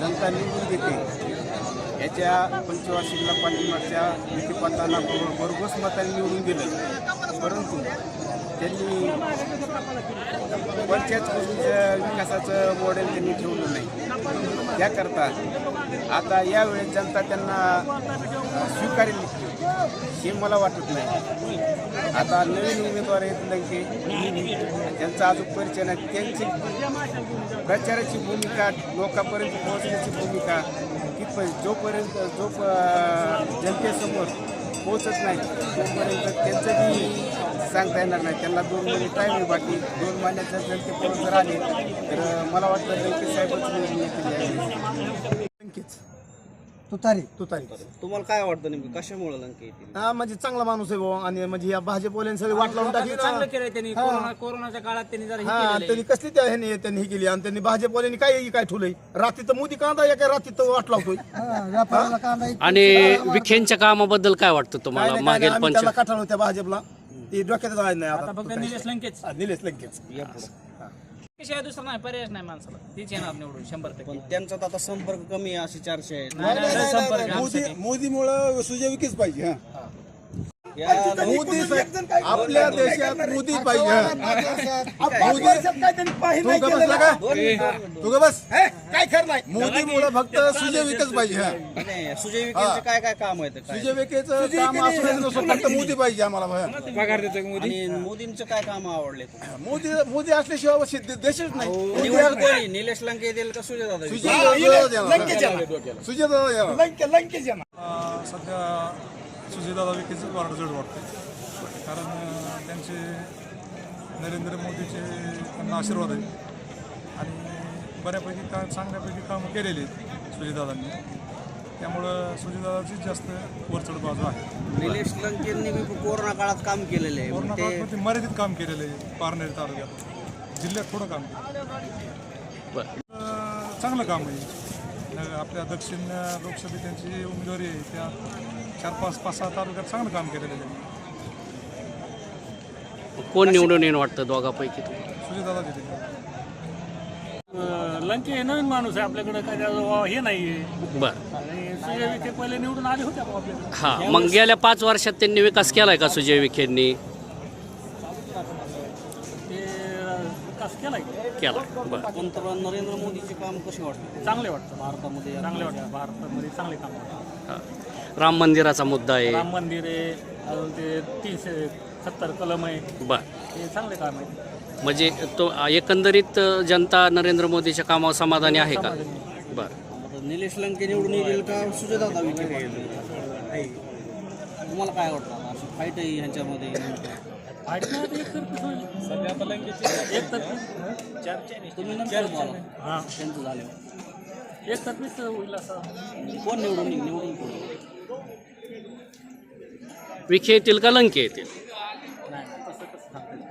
जनता निवडून देते. याच्या पंचवार्षिकला पाठिंबाच्या नीतिपथांना भरघोस मताने निवडून दिलं. परंतु त्यांनी पंचायत समितीच्या विकासाचं मॉडेल त्यांनी ठेवलं नाही. त्याकरता आता यावेळेस जनता त्यांना स्वीकारेल. हे मला वाटत नाही. आता नवीन उमेदवार आहेत लंके त्यांचा अजून परिचय नाही. त्यांची प्रचाराची भूमिका लोकांपर्यंत पोहोचण्याची भूमिका तिथपर्यंत जोपर्यंत जो प- जनतेसमोर पोहोचत नाही तोपर्यंत त्यांचं बी सांगता येणार नाही. त्यांना दोन महिने टाईम आहे बाकी. दोन महिन्याच्या जनतेपर्यंत जर आले तर मला वाटतं लंके साहेबच निवडून येतील तुतारी. तुतारी. तुम्हाला काय वाटतं नेमकं? कशामुळे लंके येतील? हा म्हणजे चांगला माणूस आहे भाऊ आणि म्हणजे या भाजपवाल्यांनी सगळी वाट लावून टाकली. चांगलं केलंय त्यांनी. कोरोना कोरोनाच्या काळात त्यांनी जरा हे हा केलेलं आहे. त्यांनी कसली त्या ह्याने त्यांनी हे केली आणि त्यांनी भाजपवाल्यांनी काय काय ठेवलंय? रात्री तर मोदी कांदा एका रात्री तर वाट लावतोय. हा, व्यापाराला कांदा एक- आणि विखेंच्या कामाबद्दल काय वाटतं काय तुम्हाला नाही, काय मागील त्याला कठाळ होत्या भाजपला. ते डोक्यात जायचं नाही आता आता फक्त निलेश लंकेच. निलेश लंकेच. शिवाय दुसरा नाही पर्याय नाही माणसाला. तीच येणार निवडून शंभर टक्के. पण त्यांचा तर आता संपर्क कमी आहे अशी चर्चा आहे नाही, नाही, नाही, संपर्क मोदी आमच्यासाठी. मोदीमुळं सुजय विकेच पाहिजे हा. मोदी आपल्या देशात मोदी पाहिजे हा. तू बस. काय नाही मोदीमुळे फक्त सुजय विकेच पाहिजे हा. नाही, सुजय विखेंचे काय काय काम काय? सुजय विकेचं काम असं नसतं फक्त मोदी पाहिजे आम्हाला भया. आणि मोदींचं काय काम आवडले मोदी मोदी असल्याशिवाय सिद्ध- देशच नाही. मोदी निलेश लंके येतील का सुजय दादा सुजय येणार सध्या सुजयदादा विखेचं वार्ड जड वाटते कारण त्यांचे नरेंद्र मोदीचे त्यांना आशीर्वाद आहे. आणि बऱ्यापैकी का चांगल्यापैकी कामं केलेली आहेत सुजयदादांनी त्यामुळं सुजयदादाचीच जास्त वरचढ बाजू आहे. निलेश लंकेंनी बी कोरोना काळात काम केलेलं आहे. कोरोना मग ते मर्यादित काम केलेलं आहे पारनेर तालुक्यात. जिल्ह्यात थोडं काम केलं. चांगलं काम आहे. आपल्या दक्षिण लोकसभेत त्यांची उमेदवारी आहे. त्या चार पाच पाच सहा तालुक्यात चांगलं काम केलेलं आहे कोण निवडून येईन वाटतं दोघापैकी तुम्हाला? सुजयदादा तिथे. लंके हे नवीन माणूस आहे आपल्याकडे काय त्याचं हे नाहीये. बर. आणि सुजय विखे पहिले निवडून आले होते आपल्याकडे. हा मग गेल्या पाच वर्षात त्यांनी विकास केलाय का सुजय विखेंनी? ते विकास केलाय. केला बर. पंतप्रधान नरेंद्र मोदीचे काम कसे वाटते? चांगले वाटतं. भारतामध्ये चांगले वाटतं. भारतामध्ये चांगले काम होतं. हा. राम मंदिराचा मुद्दा आहे. राम मंदिर आहे अजून ते तीनशे सत्तर कलम आहे. बर. हे चांगले काम आहे. म्हणजे तो एकंदरीत जनता नरेंद्र मोदीच्या कामावर समाधानी आहे का? बर. आता निलेश लंके निवडून येईल का? सुजय दादा विखे तुम्हाला काय वाटतं? आता अशी फाईट आहे ह्यांच्यामध्ये. एकतर्फी तुम्ही नंतर बोला. हां. त्यांचं झालं. एकतर्फीच होईल असं. कोण निवडून येईल? निवडून कोण? येईल? विखे येतील का लंके येतील?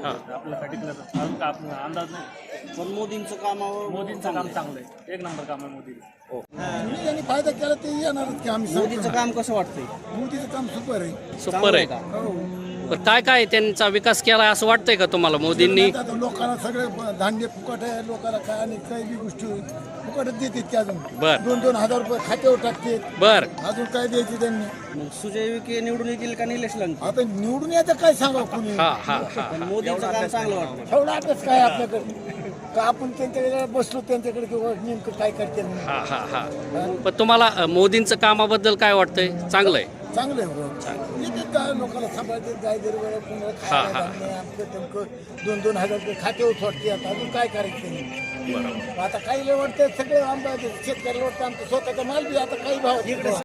हा. अंदाज नाही. पण मोदींचं कामावर मोदींचं काम चांगलं आहे एक नंबर काम आहे मोदीचं. त्यांनी फायदा केला ते येणारच की आम्ही मोदीचं काम कसं वाटतंय? मोदीचं काम सुपर आहे. सुपर आहे का? बरं काय काय त्यांचा विकास केला असं वाटतंय का तुम्हाला? मोदींनी आता लोकांना सगळे धान्य फुकट आहे लोकांना काय आणि काही बी गोष्टी फुकटच देतात की अजून? बर. दोन दोन हजार रुपये खात्यावर टाकतात. बर. अजून काय द्यायचे त्यांनी? मग सुजय विखे निवडून येतील का निलेश लंके? आता निवडून यायचं काय सांगा कोणी? हा हा हा. पण मोदींचं काम चांगलं वाटतं. एवढा अभ्यास काय आपल्याकडे? का आपण त्यांच्याकडे बसलो त्यांच्याकडे किंवा नेमकं काय करते हा हा हा. पण तुम्हाला अ, मोदींचं कामाबद्दल काय वाटतंय? चांगलं आहे चांगलं आहे लोकांना सांभाळते गाय दर वेळा पुन्हा हा, खायला हा. आमचं तमकं दोन दोन हजार रुपये खात्यावर सोडते आता अजून काय करायचं? आता काही वाटतं सगळे आंबा शेतकऱ्याला वाटतं आमचं स्वतःचा माल बी आता काही भाव